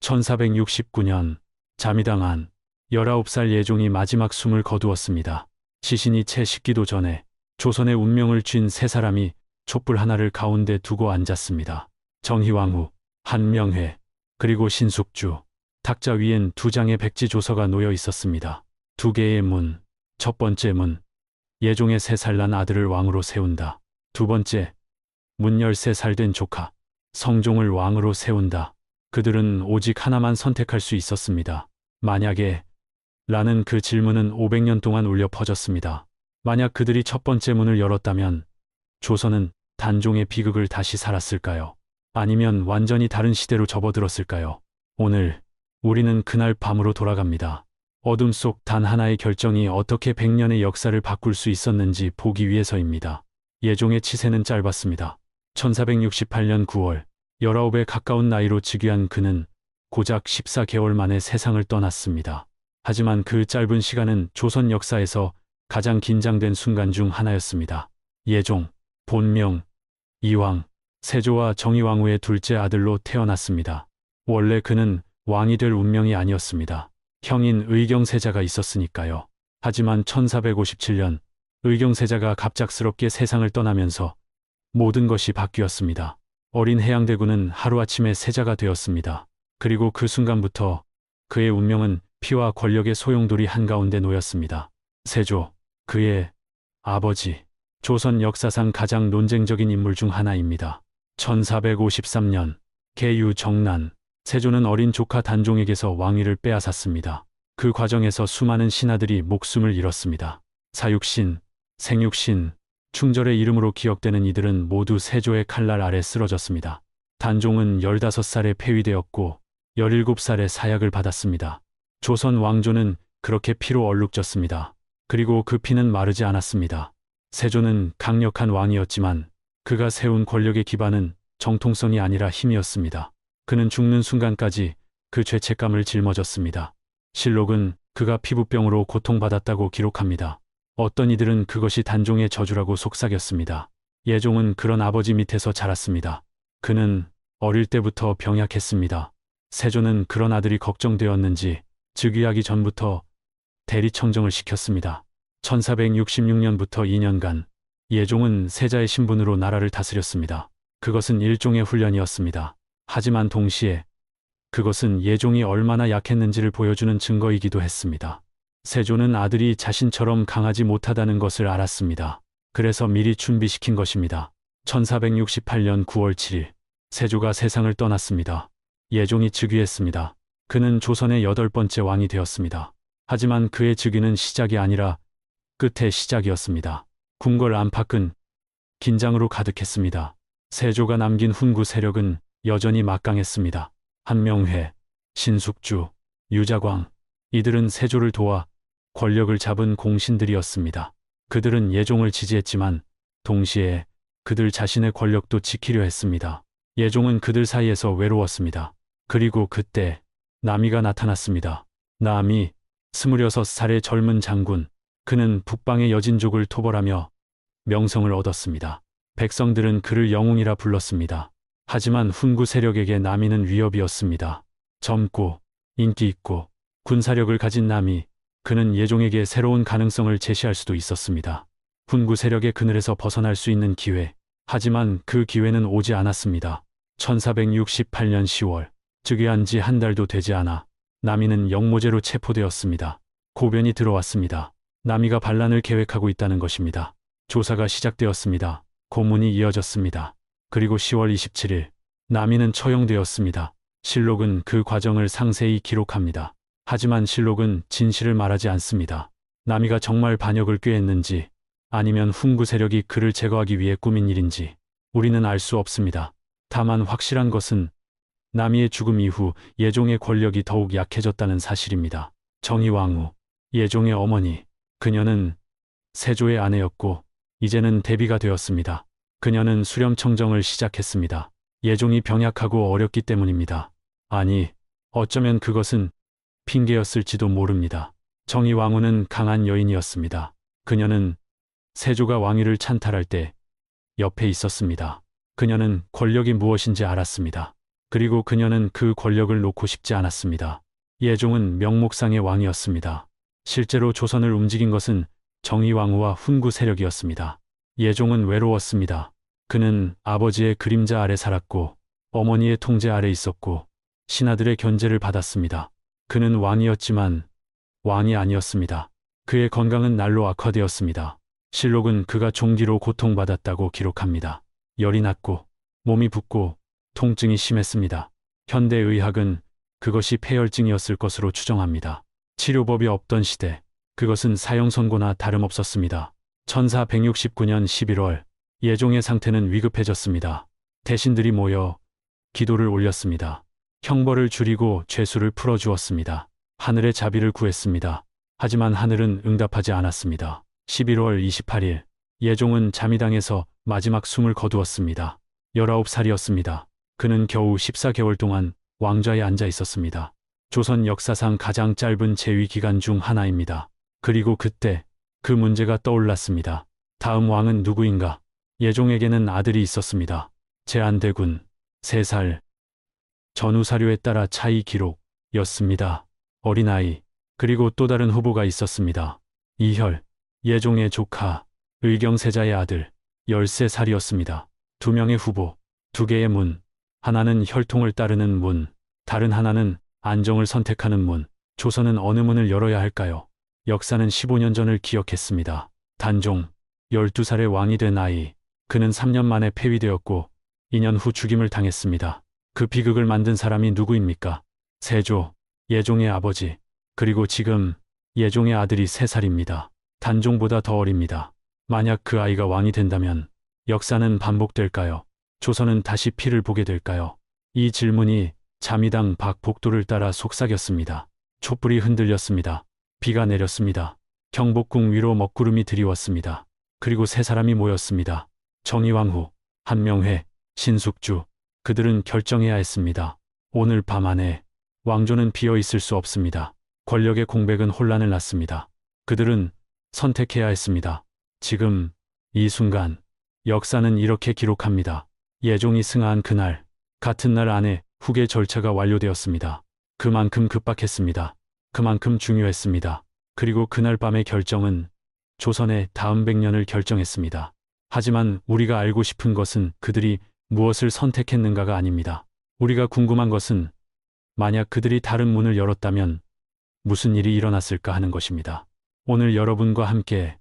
1469년 자미당한 19살 예종이 마지막 숨을 거두었습니다. 시신이 채 식기도 전에 조선의 운명을 쥔 세 사람이 촛불 하나를 가운데 두고 앉았습니다. 정희왕후, 한명회, 그리고 신숙주, 탁자 위엔 두 장의 백지 조서가 놓여 있었습니다. 두 개의 문, 첫 번째 문, 예종의 세 살 난 아들을 왕으로 세운다. 두 번째, 문 13살 된 조카, 성종을 왕으로 세운다. 그들은 오직 하나만 선택할 수 있었습니다. 만약에 라는 그 질문은 500년 동안 울려 퍼졌습니다. 만약 그들이 첫 번째 문을 열었다면 조선은 단종의 비극을 다시 살았을까요? 아니면 완전히 다른 시대로 접어들었을까요? 오늘 우리는 그날 밤으로 돌아갑니다. 어둠 속 단 하나의 결정이 어떻게 100년의 역사를 바꿀 수 있었는지 보기 위해서입니다. 예종의 치세는 짧았습니다. 1468년 9월 19에 가까운 나이로 즉위한 그는 고작 14개월 만에 세상을 떠났습니다. 하지만 그 짧은 시간은 조선 역사에서 가장 긴장된 순간 중 하나였습니다. 예종, 본명, 이왕, 세조와 정의왕후의 둘째 아들로 태어났습니다. 원래 그는 왕이 될 운명이 아니었습니다. 형인 의경세자가 있었으니까요. 하지만 1457년 의경세자가 갑작스럽게 세상을 떠나면서 모든 것이 바뀌었습니다. 어린 해양대군은 하루아침에 세자가 되었습니다. 그리고 그 순간부터 그의 운명은 피와 권력의 소용돌이 한가운데 놓였습니다. 세조, 그의 아버지, 조선 역사상 가장 논쟁적인 인물 중 하나입니다. 1453년, 개유 정난, 세조는 어린 조카 단종에게서 왕위를 빼앗았습니다. 그 과정에서 수많은 신하들이 목숨을 잃었습니다. 사육신, 생육신, 충절의 이름으로 기억되는 이들은 모두 세조의 칼날 아래 쓰러졌습니다. 단종은 15살에 폐위되었고 17살에 사약을 받았습니다. 조선 왕조는 그렇게 피로 얼룩졌습니다. 그리고 그 피는 마르지 않았습니다. 세조는 강력한 왕이었지만 그가 세운 권력의 기반은 정통성이 아니라 힘이었습니다. 그는 죽는 순간까지 그 죄책감을 짊어졌습니다. 실록은 그가 피부병으로 고통받았다고 기록합니다. 어떤 이들은 그것이 단종의 저주라고 속삭였습니다. 예종은 그런 아버지 밑에서 자랐습니다. 그는 어릴 때부터 병약했습니다. 세조는 그런 아들이 걱정되었는지 즉위하기 전부터 대리청정을 시켰습니다. 1466년부터 2년간 예종은 세자의 신분으로 나라를 다스렸습니다. 그것은 일종의 훈련이었습니다. 하지만 동시에 그것은 예종이 얼마나 약했는지를 보여주는 증거이기도 했습니다. 세조는 아들이 자신처럼 강하지 못하다는 것을 알았습니다. 그래서 미리 준비시킨 것입니다. 1468년 9월 7일 세조가 세상을 떠났습니다. 예종이 즉위했습니다. 그는 조선의 여덟 번째 왕이 되었습니다. 하지만 그의 즉위는 시작이 아니라 끝의 시작이었습니다. 궁궐 안팎은 긴장으로 가득했습니다. 세조가 남긴 훈구 세력은 여전히 막강했습니다. 한명회, 신숙주, 유자광, 이들은 세조를 도와 권력을 잡은 공신들이었습니다. 그들은 예종을 지지했지만 동시에 그들 자신의 권력도 지키려 했습니다. 예종은 그들 사이에서 외로웠습니다. 그리고 그때 나미가 나타났습니다. 나미, 26살의 젊은 장군, 그는 북방의 여진족을 토벌하며 명성을 얻었습니다. 백성들은 그를 영웅이라 불렀습니다. 하지만 훈구 세력에게 나미는 위협이었습니다. 젊고 인기 있고 군사력을 가진 나미, 그는 예종에게 새로운 가능성을 제시할 수도 있었습니다. 훈구 세력의 그늘에서 벗어날 수 있는 기회. 하지만 그 기회는 오지 않았습니다. 1468년 10월, 즉위한 지 한 달도 되지 않아 나미는 영모제로 체포되었습니다. 고변이 들어왔습니다. 나미가 반란을 계획하고 있다는 것입니다. 조사가 시작되었습니다. 고문이 이어졌습니다. 그리고 10월 27일, 나미는 처형되었습니다. 실록은 그 과정을 상세히 기록합니다. 하지만 실록은 진실을 말하지 않습니다. 나미가 정말 반역을 꾀했는지 아니면 훈구 세력이 그를 제거하기 위해 꾸민 일인지 우리는 알 수 없습니다. 다만 확실한 것은 나미의 죽음 이후 예종의 권력이 더욱 약해졌다는 사실입니다. 정의왕후, 예종의 어머니, 그녀는 세조의 아내였고 이제는 대비가 되었습니다. 그녀는 수렴청정을 시작했습니다. 예종이 병약하고 어렵기 때문입니다. 아니, 어쩌면 그것은 핑계였을지도 모릅니다. 정의 왕후는 강한 여인이었습니다. 그녀는 세조가 왕위를 찬탈할 때 옆에 있었습니다. 그녀는 권력이 무엇인지 알았습니다. 그리고 그녀는 그 권력을 놓고 싶지 않았습니다. 예종은 명목상의 왕이었습니다. 실제로 조선을 움직인 것은 정의왕후와 훈구 세력이었습니다. 예종은 외로웠습니다. 그는 아버지의 그림자 아래 살았고 어머니의 통제 아래 있었고 신하들의 견제를 받았습니다. 그는 왕이었지만 왕이 아니었습니다. 그의 건강은 날로 악화되었습니다. 실록은 그가 종기로 고통받았다고 기록합니다. 열이 났고 몸이 붓고 통증이 심했습니다. 현대의학은 그것이 폐혈증이었을 것으로 추정합니다. 치료법이 없던 시대, 그것은 사형 선고나 다름없었습니다. 1469년 11월, 예종의 상태는 위급해졌습니다. 대신들이 모여 기도를 올렸습니다. 형벌을 줄이고 죄수를 풀어주었습니다. 하늘의 자비를 구했습니다. 하지만 하늘은 응답하지 않았습니다. 11월 28일, 예종은 잠이당에서 마지막 숨을 거두었습니다. 19살이었습니다. 그는 겨우 14개월 동안 왕좌에 앉아 있었습니다. 조선 역사상 가장 짧은 재위 기간 중 하나입니다. 그리고 그때 그 문제가 떠올랐습니다. 다음 왕은 누구인가? 예종에게는 아들이 있었습니다. 제안대군, 3살. 전후사료에 따라 차이 기록이었습니다. 어린아이, 그리고 또 다른 후보가 있었습니다. 이혈, 예종의 조카, 의경세자의 아들, 13살이었습니다. 두 명의 후보, 두 개의 문, 하나는 혈통을 따르는 문, 다른 하나는 안정을 선택하는 문. 조선은 어느 문을 열어야 할까요? 역사는 15년 전을 기억했습니다. 단종, 12살의 왕이 된 아이. 그는 3년 만에 폐위되었고 2년 후 죽임을 당했습니다. 그 비극을 만든 사람이 누구입니까? 세조, 예종의 아버지. 그리고 지금 예종의 아들이 3살입니다. 단종보다 더 어립니다. 만약 그 아이가 왕이 된다면 역사는 반복될까요? 조선은 다시 피를 보게 될까요? 이 질문이 잠이당 박복도를 따라 속삭였습니다. 촛불이 흔들렸습니다. 비가 내렸습니다. 경복궁 위로 먹구름이 드리웠습니다. 그리고 세 사람이 모였습니다. 정의왕후, 한명회, 신숙주. 그들은 결정해야 했습니다. 오늘 밤 안에 왕조는 비어 있을 수 없습니다. 권력의 공백은 혼란을 낳습니다. 그들은 선택해야 했습니다. 지금, 이 순간, 역사는 이렇게 기록합니다. 예종이 승하한 그날, 같은 날 안에 후계 절차가 완료되었습니다. 그만큼 급박했습니다. 그만큼 중요했습니다. 그리고 그날 밤의 결정은 조선의 다음 백년을 결정했습니다. 하지만 우리가 알고 싶은 것은 그들이 무엇을 선택했는가가 아닙니다. 우리가 궁금한 것은 만약 그들이 다른 문을 열었다면 무슨 일이 일어났을까 하는 것입니다. 오늘 여러분과 함께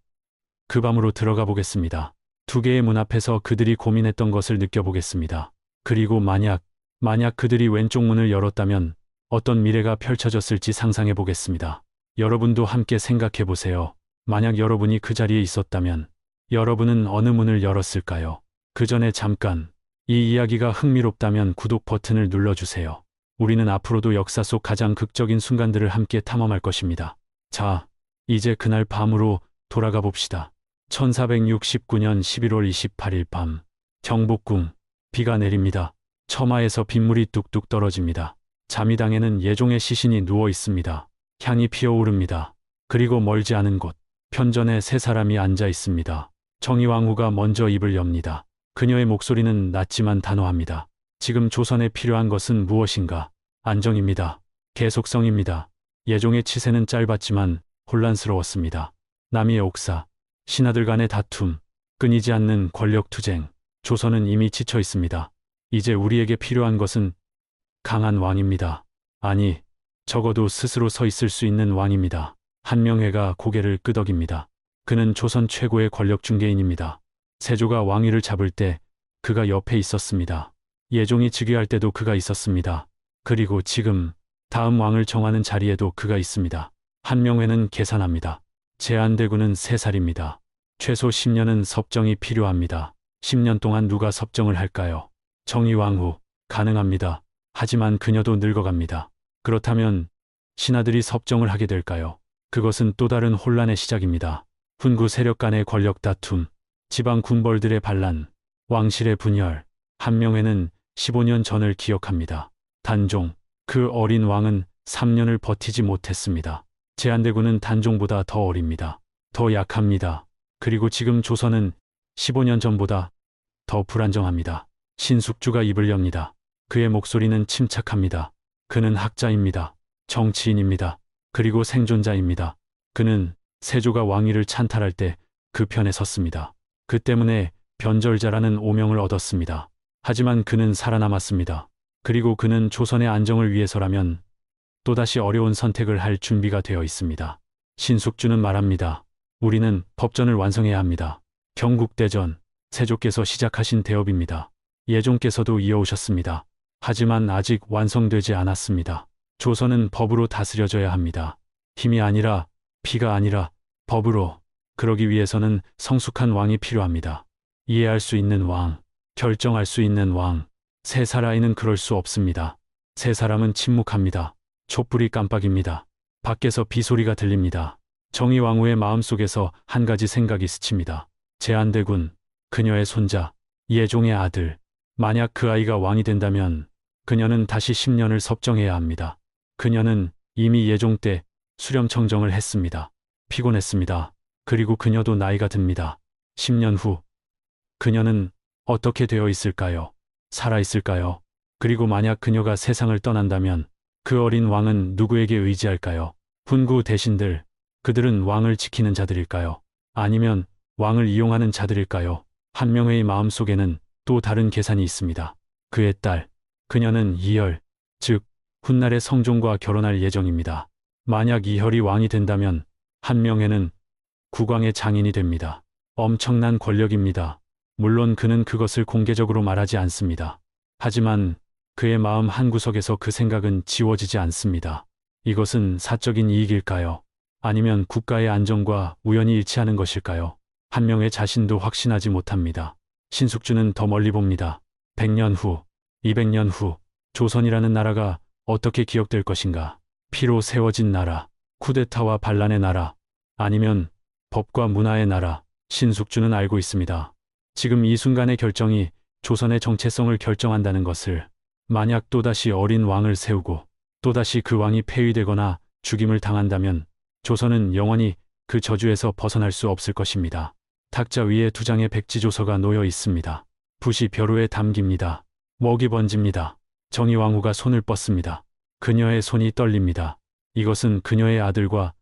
그 밤으로 들어가 보겠습니다. 두 개의 문 앞에서 그들이 고민했던 것을 느껴보겠습니다. 그리고 만약 만약 그들이 왼쪽 문을 열었다면 어떤 미래가 펼쳐졌을지 상상해 보겠습니다. 여러분도 함께 생각해 보세요. 만약 여러분이 그 자리에 있었다면 여러분은 어느 문을 열었을까요? 그 전에 잠깐 이 이야기가 흥미롭다면 구독 버튼을 눌러주세요. 우리는 앞으로도 역사 속 가장 극적인 순간들을 함께 탐험할 것입니다. 자, 이제 그날 밤으로 돌아가 봅시다. 1469년 11월 28일 밤, 경복궁, 비가 내립니다. 처마에서 빗물이 뚝뚝 떨어집니다. 자미당에는 예종의 시신이 누워 있습니다. 향이 피어오릅니다. 그리고 멀지 않은 곳, 편전에 세 사람이 앉아 있습니다. 정의왕후가 먼저 입을 엽니다. 그녀의 목소리는 낮지만 단호합니다. 지금 조선에 필요한 것은 무엇인가? 안정입니다. 계속성입니다. 예종의 치세는 짧았지만 혼란스러웠습니다. 남이의 옥사, 신하들 간의 다툼, 끊이지 않는 권력 투쟁. 조선은 이미 지쳐 있습니다. 이제 우리에게 필요한 것은 강한 왕입니다. 아니, 적어도 스스로 서 있을 수 있는 왕입니다. 한명회가 고개를 끄덕입니다. 그는 조선 최고의 권력 중개인입니다. 세조가 왕위를 잡을 때 그가 옆에 있었습니다. 예종이 즉위할 때도 그가 있었습니다. 그리고 지금 다음 왕을 정하는 자리에도 그가 있습니다. 한명회는 계산합니다. 제한대구는 3살입니다. 최소 10년은 섭정이 필요합니다. 10년 동안 누가 섭정을 할까요? 정의왕후, 가능합니다. 하지만 그녀도 늙어갑니다. 그렇다면 신하들이 섭정을 하게 될까요? 그것은 또 다른 혼란의 시작입니다. 훈구 세력 간의 권력 다툼, 지방 군벌들의 반란, 왕실의 분열, 한명회는 15년 전을 기억합니다. 단종, 그 어린 왕은 3년을 버티지 못했습니다. 제한대군은 단종보다 더 어립니다. 더 약합니다. 그리고 지금 조선은 15년 전보다 더 불안정합니다. 신숙주가 입을 엽니다. 그의 목소리는 침착합니다. 그는 학자입니다. 정치인입니다. 그리고 생존자입니다. 그는 세조가 왕위를 찬탈할 때 그 편에 섰습니다. 그 때문에 변절자라는 오명을 얻었습니다. 하지만 그는 살아남았습니다. 그리고 그는 조선의 안정을 위해서라면 또다시 어려운 선택을 할 준비가 되어 있습니다. 신숙주는 말합니다. 우리는 법전을 완성해야 합니다. 경국대전, 세조께서 시작하신 대업입니다. 예종께서도 이어오셨습니다. 하지만 아직 완성되지 않았습니다. 조선은 법으로 다스려져야 합니다. 힘이 아니라 피가 아니라 법으로 그러기 위해서는 성숙한 왕이 필요합니다. 이해할 수 있는 왕, 결정할 수 있는 왕. 세 사라이는 그럴 수 없습니다. 세 사람은 침묵합니다. 촛불이 깜빡입니다. 밖에서 비소리가 들립니다. 정의 왕후의 마음속에서 한 가지 생각이 스칩니다. 제한대군, 그녀의 손자, 예종의 아들. 만약 그 아이가 왕이 된다면 그녀는 다시 10년을 섭정해야 합니다. 그녀는 이미 예종 때 수렴청정을 했습니다. 피곤했습니다. 그리고 그녀도 나이가 듭니다. 10년 후 그녀는 어떻게 되어 있을까요? 살아 있을까요? 그리고 만약 그녀가 세상을 떠난다면 그 어린 왕은 누구에게 의지할까요? 훈구 대신들, 그들은 왕을 지키는 자들일까요? 아니면 왕을 이용하는 자들일까요? 한명회의 마음속에는 또 다른 계산이 있습니다. 그의 딸, 그녀는 이혈, 즉 훗날의 성종과 결혼할 예정입니다. 만약 이혈이 왕이 된다면 한명회는 국왕의 장인이 됩니다. 엄청난 권력입니다. 물론 그는 그것을 공개적으로 말하지 않습니다. 하지만 그의 마음 한구석에서 그 생각은 지워지지 않습니다. 이것은 사적인 이익일까요? 아니면 국가의 안정과 우연히 일치하는 것일까요? 한 명의 자신도 확신하지 못합니다. 신숙주는 더 멀리 봅니다. 100년 후, 200년 후, 조선이라는 나라가 어떻게 기억될 것인가? 피로 세워진 나라, 쿠데타와 반란의 나라, 아니면 법과 문화의 나라, 신숙주는 알고 있습니다. 지금 이 순간의 결정이 조선의 정체성을 결정한다는 것을 만약 또다시 어린 왕을 세우고 또다시 그 왕이 폐위되거나 죽임을 당한다면 조선은 영원히 그 저주에서 벗어날 수 없을 것입니다. 탁자 위에 두 장의 백지조서가 놓여 있습니다. 붓이 벼루에 담깁니다. 먹이 번집니다. 정의왕후가 손을 뻗습니다. 그녀의 손이 떨립니다. 이것은 그녀의 아들과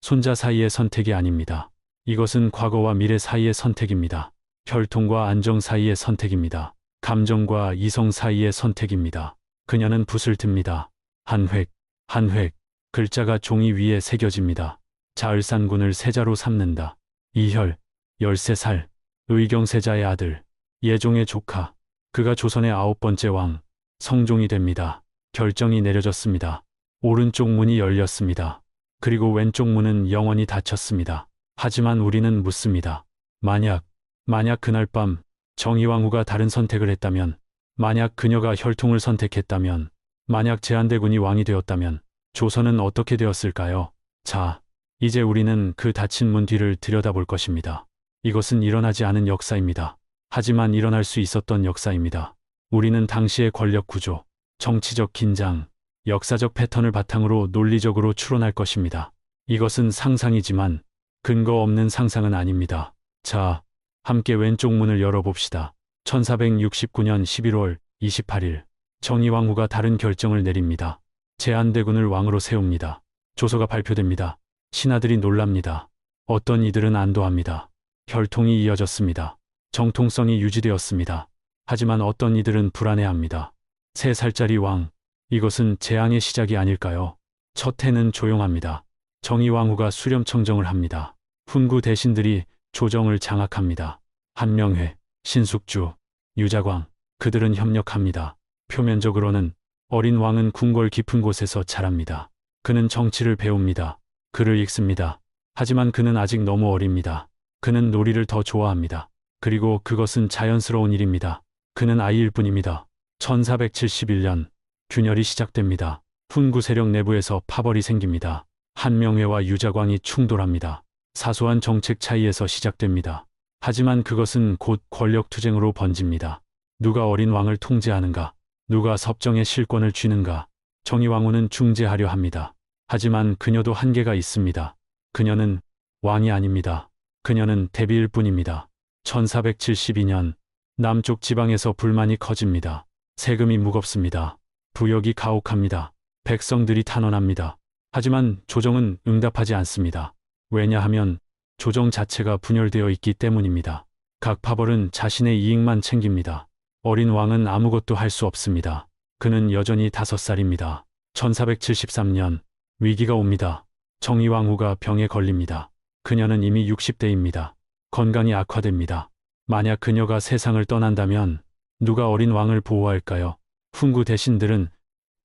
손자 사이의 선택이 아닙니다. 이것은 과거와 미래 사이의 선택입니다. 혈통과 안정 사이의 선택입니다. 감정과 이성 사이의 선택입니다. 그녀는 붓을 듭니다. 한 획, 한 획, 글자가 종이 위에 새겨집니다. 자을산군을 세자로 삼는다. 이혈, 13살, 의경세자의 아들, 예종의 조카, 그가 조선의 아홉 번째 왕, 성종이 됩니다. 결정이 내려졌습니다. 오른쪽 문이 열렸습니다. 그리고 왼쪽 문은 영원히 닫혔습니다. 하지만 우리는 묻습니다. 만약, 만약 그날 밤 정의왕후가 다른 선택을 했다면, 만약 그녀가 혈통을 선택했다면, 만약 제한대군이 왕이 되었다면, 조선은 어떻게 되었을까요? 자, 이제 우리는 그 닫힌 문 뒤를 들여다볼 것입니다. 이것은 일어나지 않은 역사입니다. 하지만 일어날 수 있었던 역사입니다. 우리는 당시의 권력 구조, 정치적 긴장, 역사적 패턴을 바탕으로 논리적으로 추론할 것입니다. 이것은 상상이지만 근거 없는 상상은 아닙니다. 자, 함께 왼쪽 문을 열어봅시다. 1469년 11월 28일, 정의왕후가 다른 결정을 내립니다. 제한대군을 왕으로 세웁니다. 조서가 발표됩니다. 신하들이 놀랍니다. 어떤 이들은 안도합니다. 혈통이 이어졌습니다. 정통성이 유지되었습니다. 하지만 어떤 이들은 불안해합니다. 세 살짜리 왕, 이것은 재앙의 시작이 아닐까요? 첫 해는 조용합니다. 정의왕후가 수렴청정을 합니다. 훈구 대신들이 조정을 장악합니다. 한명회, 신숙주, 유자광, 그들은 협력합니다. 표면적으로는 어린 왕은 궁궐 깊은 곳에서 자랍니다. 그는 정치를 배웁니다. 글을 읽습니다. 하지만 그는 아직 너무 어립니다. 그는 놀이를 더 좋아합니다. 그리고 그것은 자연스러운 일입니다. 그는 아이일 뿐입니다. 1471년 균열이 시작됩니다. 훈구 세력 내부에서 파벌이 생깁니다. 한명회와 유자광이 충돌합니다. 사소한 정책 차이에서 시작됩니다. 하지만 그것은 곧 권력 투쟁으로 번집니다. 누가 어린 왕을 통제하는가? 누가 섭정의 실권을 쥐는가? 정의왕후는 중재하려 합니다. 하지만 그녀도 한계가 있습니다. 그녀는 왕이 아닙니다. 그녀는 대비일 뿐입니다. 1472년 남쪽 지방에서 불만이 커집니다. 세금이 무겁습니다. 부역이 가혹합니다. 백성들이 탄원합니다. 하지만 조정은 응답하지 않습니다. 왜냐하면 조정 자체가 분열되어 있기 때문입니다. 각 파벌은 자신의 이익만 챙깁니다. 어린 왕은 아무것도 할 수 없습니다. 그는 여전히 다섯 살입니다. 1473년 위기가 옵니다. 정의왕후가 병에 걸립니다. 그녀는 이미 60대입니다. 건강이 악화됩니다. 만약 그녀가 세상을 떠난다면 누가 어린 왕을 보호할까요? 훈구 대신들은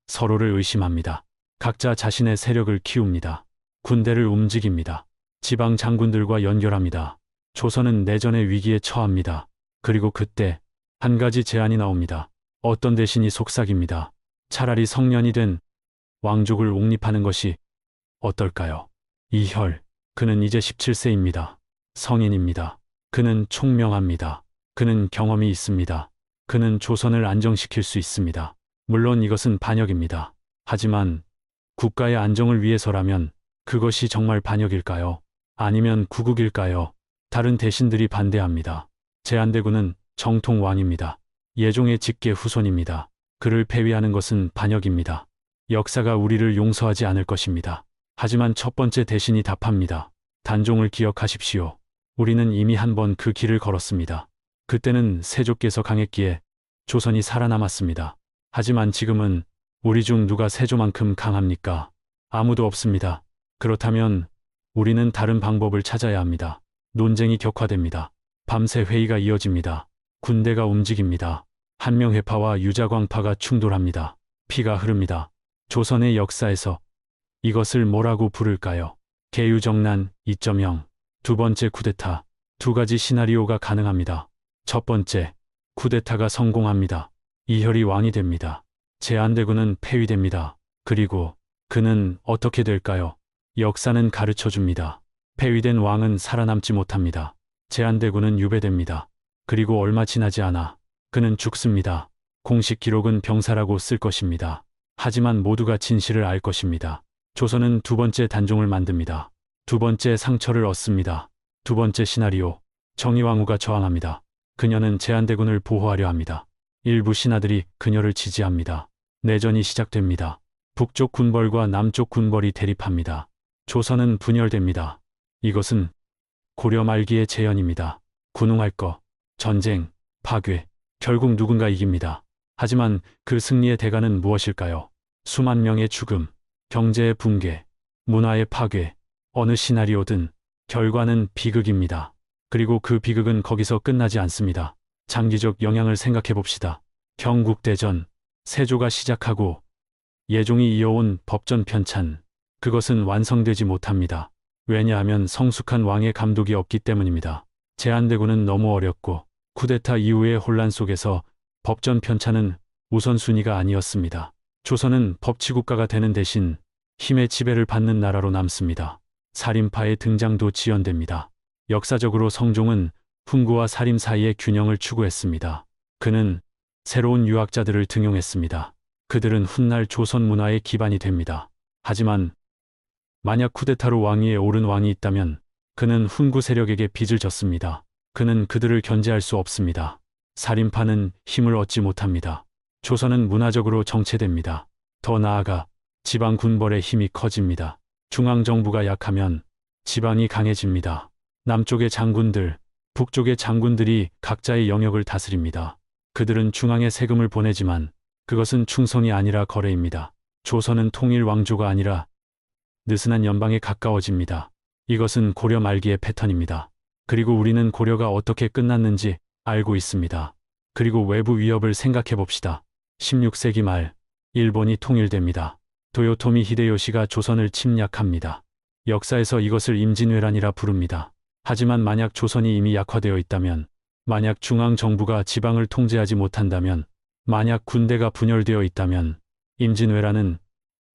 서로를 의심합니다. 각자 자신의 세력을 키웁니다. 군대를 움직입니다. 지방 장군들과 연결합니다. 조선은 내전의 위기에 처합니다. 그리고 그때 한 가지 제안이 나옵니다. 어떤 대신이 속삭입니다. 차라리 성년이 된 왕족을 옹립하는 것이 어떨까요? 이혈, 그는 이제 17세입니다. 성인입니다. 그는 총명합니다. 그는 경험이 있습니다. 그는 조선을 안정시킬 수 있습니다. 물론 이것은 반역입니다. 하지만 국가의 안정을 위해서라면 그것이 정말 반역일까요? 아니면 구국일까요? 다른 대신들이 반대합니다. 제한대군은 정통 왕입니다. 예종의 직계 후손입니다. 그를 폐위하는 것은 반역입니다. 역사가 우리를 용서하지 않을 것입니다. 하지만 첫 번째 대신이 답합니다. 단종을 기억하십시오. 우리는 이미 한 번 그 길을 걸었습니다. 그때는 세조께서 강했기에 조선이 살아남았습니다. 하지만 지금은 우리 중 누가 세조만큼 강합니까? 아무도 없습니다. 그렇다면 우리는 다른 방법을 찾아야 합니다. 논쟁이 격화됩니다. 밤새 회의가 이어집니다. 군대가 움직입니다. 한명회파와 유자광파가 충돌합니다. 피가 흐릅니다. 조선의 역사에서 이것을 뭐라고 부를까요? 개유정난 2.0 두 번째 쿠데타 두 가지 시나리오가 가능합니다. 첫 번째, 쿠데타가 성공합니다. 이혈이 왕이 됩니다. 제한대군은 폐위됩니다. 그리고 그는 어떻게 될까요? 역사는 가르쳐 줍니다. 폐위된 왕은 살아남지 못합니다. 제한대군은 유배됩니다. 그리고 얼마 지나지 않아 그는 죽습니다. 공식 기록은 병사라고 쓸 것입니다. 하지만 모두가 진실을 알 것입니다. 조선은 두 번째 단종을 만듭니다. 두 번째 상처를 얻습니다. 두 번째 시나리오. 정의왕후가 저항합니다. 그녀는 제한대군을 보호하려 합니다. 일부 신하들이 그녀를 지지합니다. 내전이 시작됩니다. 북쪽 군벌과 남쪽 군벌이 대립합니다. 조선은 분열됩니다. 이것은 고려 말기의 재현입니다. 군웅할 것, 전쟁, 파괴, 결국 누군가 이깁니다. 하지만 그 승리의 대가는 무엇일까요? 수만 명의 죽음, 경제의 붕괴, 문화의 파괴, 어느 시나리오든 결과는 비극입니다. 그리고 그 비극은 거기서 끝나지 않습니다. 장기적 영향을 생각해 봅시다. 경국대전, 세조가 시작하고 예종이 이어온 법전 편찬, 그것은 완성되지 못합니다. 왜냐하면 성숙한 왕의 감독이 없기 때문입니다. 제한대군은 너무 어렵고 쿠데타 이후의 혼란 속에서 법전 편찬은 우선순위가 아니었습니다. 조선은 법치국가가 되는 대신 힘의 지배를 받는 나라로 남습니다. 살인파의 등장도 지연됩니다. 역사적으로 성종은 훈구와 살인 사이의 균형을 추구했습니다. 그는 새로운 유학자들을 등용했습니다. 그들은 훗날 조선 문화의 기반이 됩니다. 하지만 만약 쿠데타로 왕위에 오른 왕이 있다면 그는 훈구 세력에게 빚을 졌습니다. 그는 그들을 견제할 수 없습니다. 살인파는 힘을 얻지 못합니다. 조선은 문화적으로 정체됩니다. 더 나아가 지방 군벌의 힘이 커집니다. 중앙정부가 약하면 지방이 강해집니다. 남쪽의 장군들, 북쪽의 장군들이 각자의 영역을 다스립니다. 그들은 중앙에 세금을 보내지만 그것은 충성이 아니라 거래입니다. 조선은 통일 왕조가 아니라 느슨한 연방에 가까워집니다. 이것은 고려 말기의 패턴입니다. 그리고 우리는 고려가 어떻게 끝났는지 알고 있습니다. 그리고 외부 위협을 생각해 봅시다. 16세기 말 일본이 통일됩니다. 도요토미 히데요시가 조선을 침략합니다. 역사에서 이것을 임진왜란이라 부릅니다. 하지만 만약 조선이 이미 약화되어 있다면, 만약 중앙정부가 지방을 통제하지 못한다면, 만약 군대가 분열되어 있다면, 임진왜란은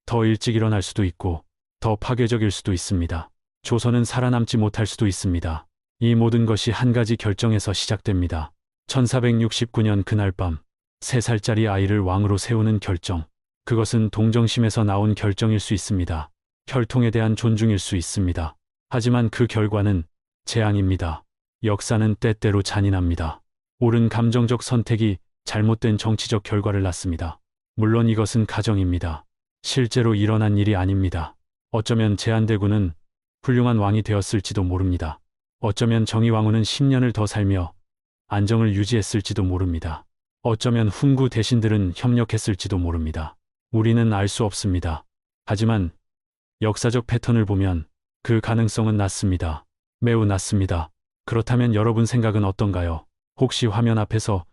더 일찍 일어날 수도 있고, 더 파괴적일 수도 있습니다. 조선은 살아남지 못할 수도 있습니다. 이 모든 것이 한 가지 결정에서 시작됩니다. 1469년 그날 밤, 3살짜리 아이를 왕으로 세우는 결정. 그것은 동정심에서 나온 결정일 수 있습니다. 혈통에 대한 존중일 수 있습니다. 하지만 그 결과는 재앙입니다. 역사는 때때로 잔인합니다. 옳은 감정적 선택이 잘못된 정치적 결과를 낳습니다. 물론 이것은 가정입니다. 실제로 일어난 일이 아닙니다. 어쩌면 제한대군은 훌륭한 왕이 되었을지도 모릅니다. 어쩌면 정의왕후는 10년을 더 살며 안정을 유지했을지도 모릅니다. 어쩌면 훈구 대신들은 협력했을지도 모릅니다. 우리는 알 수 없습니다. 하지만 역사적 패턴을 보면 그 가능성은 낮습니다. 매우 낮습니다. 그렇다면 여러분 생각은 어떤가요? 혹시 화면 앞에서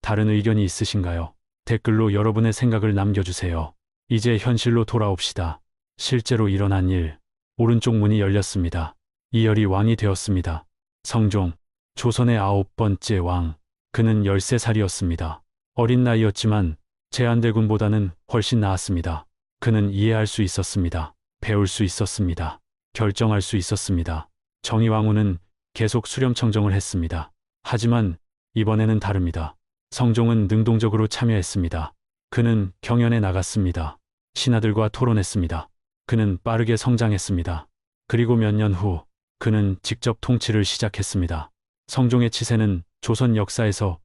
다른 의견이 있으신가요? 댓글로 여러분의 생각을 남겨주세요. 이제 현실로 돌아옵시다. 실제로 일어난 일. 오른쪽 문이 열렸습니다. 이열이 왕이 되었습니다. 성종, 조선의 아홉 번째 왕. 그는 13살이었습니다. 어린 나이였지만 제한대군보다는 훨씬 나았습니다. 그는 이해할 수 있었습니다. 배울 수 있었습니다. 결정할 수 있었습니다. 정의왕후는 계속 수렴청정을 했습니다. 하지만 이번에는 다릅니다. 성종은 능동적으로 참여했습니다. 그는 경연에 나갔습니다. 신하들과 토론했습니다. 그는 빠르게 성장했습니다. 그리고 몇 년 후 그는 직접 통치를 시작했습니다. 성종의 치세는 조선 역사에서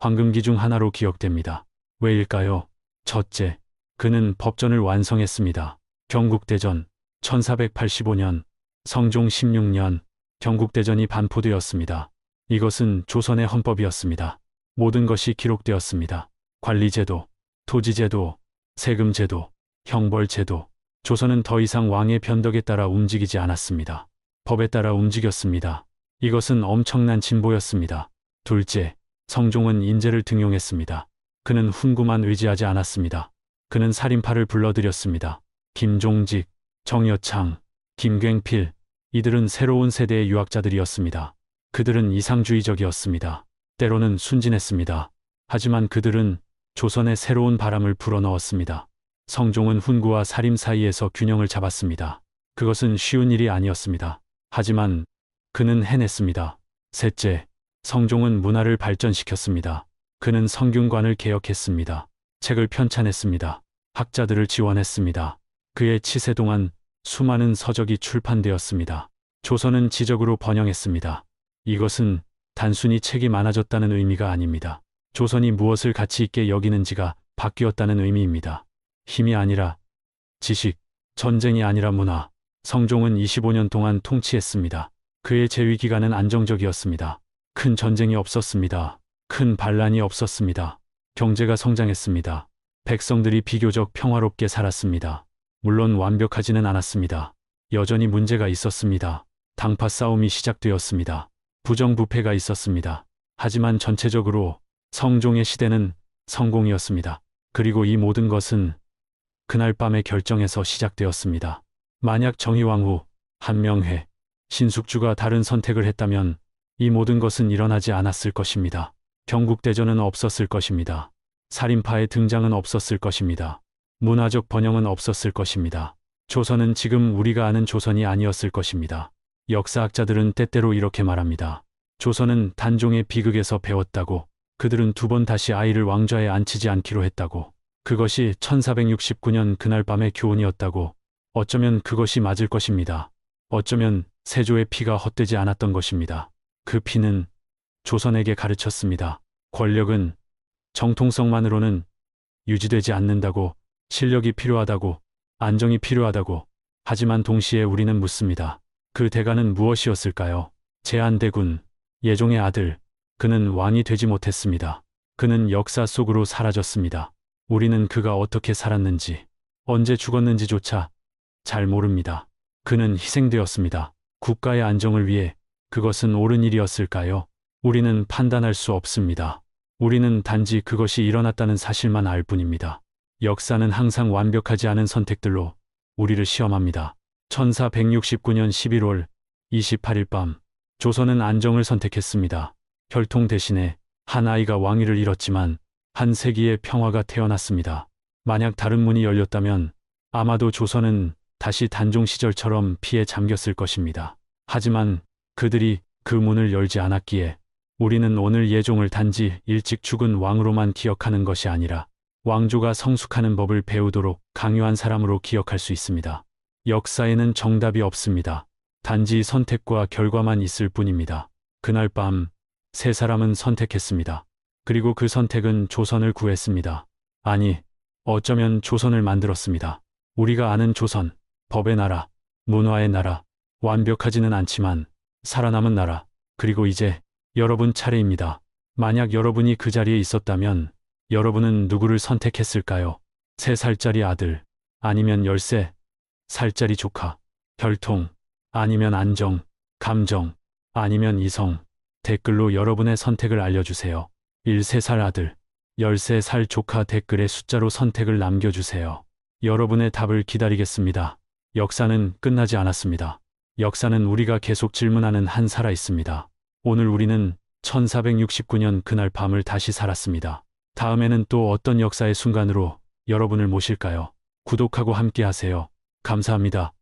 황금기 중 하나로 기억됩니다. 왜일까요? 첫째, 그는 법전을 완성했습니다. 경국대전 1485년, 성종 16년 경국대전이 반포되었습니다. 이것은 조선의 헌법이었습니다. 모든 것이 기록되었습니다. 관리제도, 토지제도, 세금제도, 형벌제도. 조선은 더 이상 왕의 변덕에 따라 움직이지 않았습니다. 법에 따라 움직였습니다. 이것은 엄청난 진보였습니다. 둘째, 성종은 인재를 등용했습니다. 그는 훈구만 의지하지 않았습니다. 그는 살인파를 불러들였습니다. 김종직, 정여창, 김굉필, 이들은 새로운 세대의 유학자들이었습니다. 그들은 이상주의적이었습니다. 때로는 순진했습니다. 하지만 그들은 조선의 새로운 바람을 불어넣었습니다. 성종은 훈구와 살림 사이에서 균형을 잡았습니다. 그것은 쉬운 일이 아니었습니다. 하지만 그는 해냈습니다. 셋째, 성종은 문화를 발전시켰습니다. 그는 성균관을 개혁했습니다. 책을 편찬했습니다. 학자들을 지원했습니다. 그의 치세 동안 수많은 서적이 출판되었습니다. 조선은 지적으로 번영했습니다. 이것은 단순히 책이 많아졌다는 의미가 아닙니다. 조선이 무엇을 가치 있게 여기는지가 바뀌었다는 의미입니다. 힘이 아니라 지식, 전쟁이 아니라 문화. 성종은 25년 동안 통치했습니다. 그의 재위 기간은 안정적이었습니다. 큰 전쟁이 없었습니다. 큰 반란이 없었습니다. 경제가 성장했습니다. 백성들이 비교적 평화롭게 살았습니다. 물론 완벽하지는 않았습니다. 여전히 문제가 있었습니다. 당파 싸움이 시작되었습니다. 부정부패가 있었습니다. 하지만 전체적으로 성종의 시대는 성공이었습니다. 그리고 이 모든 것은 그날 밤의 결정에서 시작되었습니다. 만약 정의왕후, 한명회, 신숙주가 다른 선택을 했다면 이 모든 것은 일어나지 않았을 것입니다. 경국대전은 없었을 것입니다. 살인파의 등장은 없었을 것입니다. 문화적 번영은 없었을 것입니다. 조선은 지금 우리가 아는 조선이 아니었을 것입니다. 역사학자들은 때때로 이렇게 말합니다. 조선은 단종의 비극에서 배웠다고 그들은 두 번 다시 아이를 왕좌에 앉히지 않기로 했다고 그것이 1469년 그날 밤의 교훈이었다고 어쩌면 그것이 맞을 것입니다. 어쩌면 세조의 피가 헛되지 않았던 것입니다. 그 피는 조선에게 가르쳤습니다. 권력은 정통성만으로는 유지되지 않는다고 실력이 필요하다고, 안정이 필요하다고, 하지만 동시에 우리는 묻습니다. 그 대가는 무엇이었을까요? 제한대군, 예종의 아들, 그는 왕이 되지 못했습니다. 그는 역사 속으로 사라졌습니다. 우리는 그가 어떻게 살았는지, 언제 죽었는지조차 잘 모릅니다. 그는 희생되었습니다. 국가의 안정을 위해 그것은 옳은 일이었을까요? 우리는 판단할 수 없습니다. 우리는 단지 그것이 일어났다는 사실만 알 뿐입니다. 역사는 항상 완벽하지 않은 선택들로 우리를 시험합니다. 1469년 11월 28일 밤 조선은 안정을 선택했습니다. 혈통 대신에 한 아이가 왕위를 잃었지만 한 세기의 평화가 태어났습니다. 만약 다른 문이 열렸다면 아마도 조선은 다시 단종 시절처럼 피에 잠겼을 것입니다. 하지만 그들이 그 문을 열지 않았기에 우리는 오늘 예종을 단지 일찍 죽은 왕으로만 기억하는 것이 아니라 왕조가 성숙하는 법을 배우도록 강요한 사람으로 기억할 수 있습니다. 역사에는 정답이 없습니다. 단지 선택과 결과만 있을 뿐입니다. 그날 밤 세 사람은 선택했습니다. 그리고 그 선택은 조선을 구했습니다. 아니, 어쩌면 조선을 만들었습니다. 우리가 아는 조선, 법의 나라, 문화의 나라, 완벽하지는 않지만 살아남은 나라, 그리고 이제 여러분 차례입니다. 만약 여러분이 그 자리에 있었다면 여러분은 누구를 선택했을까요? 세 살짜리 아들, 아니면 열세 살짜리 조카, 혈통, 아니면 안정, 감정, 아니면 이성. 댓글로 여러분의 선택을 알려주세요. 1세살 아들, 13살 조카 댓글에 숫자로 선택을 남겨주세요. 여러분의 답을 기다리겠습니다. 역사는 끝나지 않았습니다. 역사는 우리가 계속 질문하는 한 살아 있습니다. 오늘 우리는 1469년 그날 밤을 다시 살았습니다. 다음에는 또 어떤 역사의 순간으로 여러분을 모실까요? 구독하고 함께 하세요. 감사합니다.